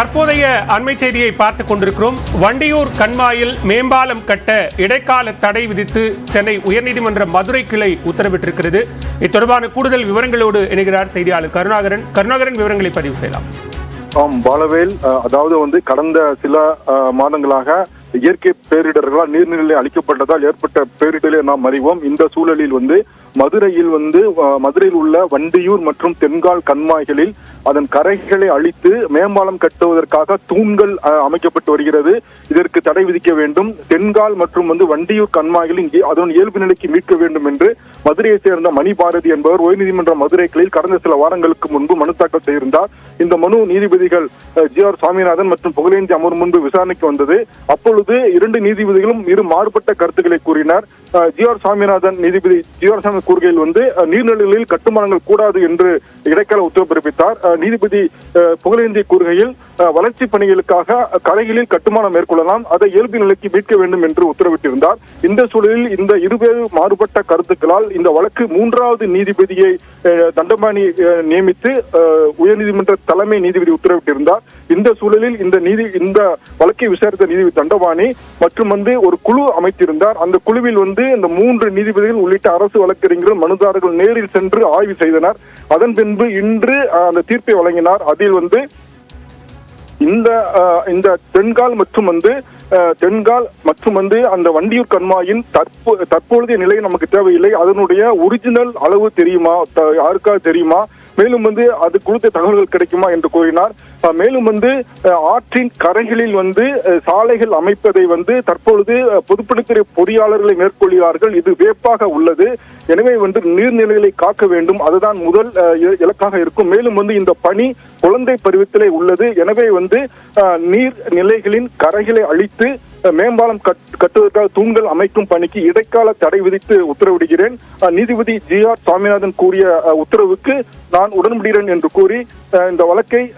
தற்போதைய அண்மை செய்தியை பார்த்துக் கொண்டிருக்கிறோம். வண்டியூர் கண்மாயில் மேம்பாலம் கட்ட இடைக்கால தடை விதித்து சென்னை உயர்நீதிமன்ற மதுரை கிளை உத்தரவிட்டிருக்கிறது. இது தொடர்பான கூடுதல் விவரங்களோடு இணைகிறார் செய்தியாளர் கருணாகரன். கருணாகரன் விவரங்களை பதிவு செய்யலாம். ஆம் பாலவேல் அதாவது வந்து கடந்த சில மாதங்களாக இயற்கை பேரிடர்களால் நீர்நிலை அளிக்கப்பட்டதால் ஏற்பட்ட பேரிடரை நாம் அறிவோம். இந்த சூழலில் வந்து மதுரையில் வந்து மதுரையில் உள்ள வண்டியூர் மற்றும் தென்கால் கண்மாய்களில் அதன் கரைகளை அழித்து மேம்பாலம் கட்டுவதற்காக தூண்கள் அமைக்கப்பட்டு வருகிறது. இதற்கு தடை விதிக்க வேண்டும். தென்கால் மற்றும் வந்து வண்டியூர் கண்மாய்களின் அதன் இயல்பு நிலைக்கு மீட்க வேண்டும் என்று மதுரையை சேர்ந்த மணி பாரதி என்பவர் உயர்நீதிமன்ற மதுரை கிளையில் கடந்த சில வாரங்களுக்கு முன்பு மனு தாக்கல் செய்திருந்தார். இந்த மனு நீதிபதிகள் ஜி ஆர் சுவாமிநாதன் மற்றும் புகழேந்தி அமர் முன்பு விசாரணைக்கு வந்தது. அப்பொழுது இரண்டு நீதிபதிகளும் இரு மாறுபட்ட கருத்துக்களை கூறினார். ஜி ஆர் சாமிநாதன் நீதிபதி ஜி ஆர் சாமி கூறுகையில் வந்து நீர்நிலைகளில் கட்டுமானங்கள் கூடாது என்று இடைக்கால உத்தரவு பிறப்பித்தார் நீதிபதி புகழேந்தி கூறுகையில் வளர்ச்சி பணிகளுக்காக கரைகளில் கட்டுமானம் மேற்கொள்ளலாம் அதை இயல்பு நிலைக்கு மீட்க வேண்டும் என்று உத்தரவிட்டிருந்தார். இந்த சூழலில் இந்த இருவேறு மாறுபட்ட கருத்துக்களால் இந்த வழக்கு மூன்றாவது நீதிபதியை தண்டபாணி நியமித்து உயர்நீதிமன்ற தலைமை நீதிபதி உத்தரவிட்டிருந்தார். இந்த சூழலில் இந்த நீதி இந்த வழக்கை விசாரித்த நீதிபதி தண்டபாணி மற்றும் வந்து ஒரு குழு அமைத்திருந்தார். அந்த குழுவில் வந்து இந்த மூன்று நீதிபதிகள் உள்ளிட்ட அரசு வழக்கறிஞர்கள் மனுதாரர்கள் நேரில் சென்று ஆய்வு செய்தனர். அதன் பின்பு இன்று அந்த தீர்ப்பை வழங்கினார். அதில் வந்து இந்த இந்த தென்கால் மற்றும் வந்து தென்கால் மற்றும் வந்து அந்த வண்டியூர் கண்மாயின் தற்போ தற்பொழுதைய நிலை நமக்கு தேவையில்லை. அதனுடைய ஒரிஜினல் அளவு தெரியுமா? யாருக்காவது தெரியுமா? மேலும் வந்து அது குறித்த தகவல்கள் கிடைக்குமா? என்று கூறினார். மேலும் வந்து ஆற்றின் கரைகளில் வந்து சாலைகள் அமைப்பதை வந்து தற்பொழுது பொதுப்பணித்துறை பொறியாளர்களை மேற்கொள்கிறார்கள். இது வியப்பாக உள்ளது. எனவே வந்து நீர்நிலைகளை காக்க வேண்டும். அதுதான் முதல் இலக்காக இருக்கும். மேலும் வந்து இந்த பணி குழந்தை பருவத்திலே உள்ளது. எனவே வந்து நீர் நிலைகளின் கரைகளை அழித்து மேம்பாலம் கட்- கட்டுவதற்காக தூண்கள் அமைக்கும் பணிக்கு இடைக்கால தடை விதித்து உத்தரவிடுகிறேன். நீதிபதி ஜி ஆர் சாமிநாதன் கூறிய உத்தரவுக்கு நான் உடன்படுகிறேன் என்று கூறி இந்த வழக்கை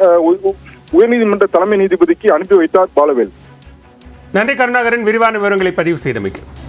உயர்நீதிமன்ற தலைமை நீதிபதிக்கு அனுப்பி வைத்தார் பாலவேல். நன்றி கருணாகரன். விரிவான விவரங்களை பதிவு செய்தமைக்கு.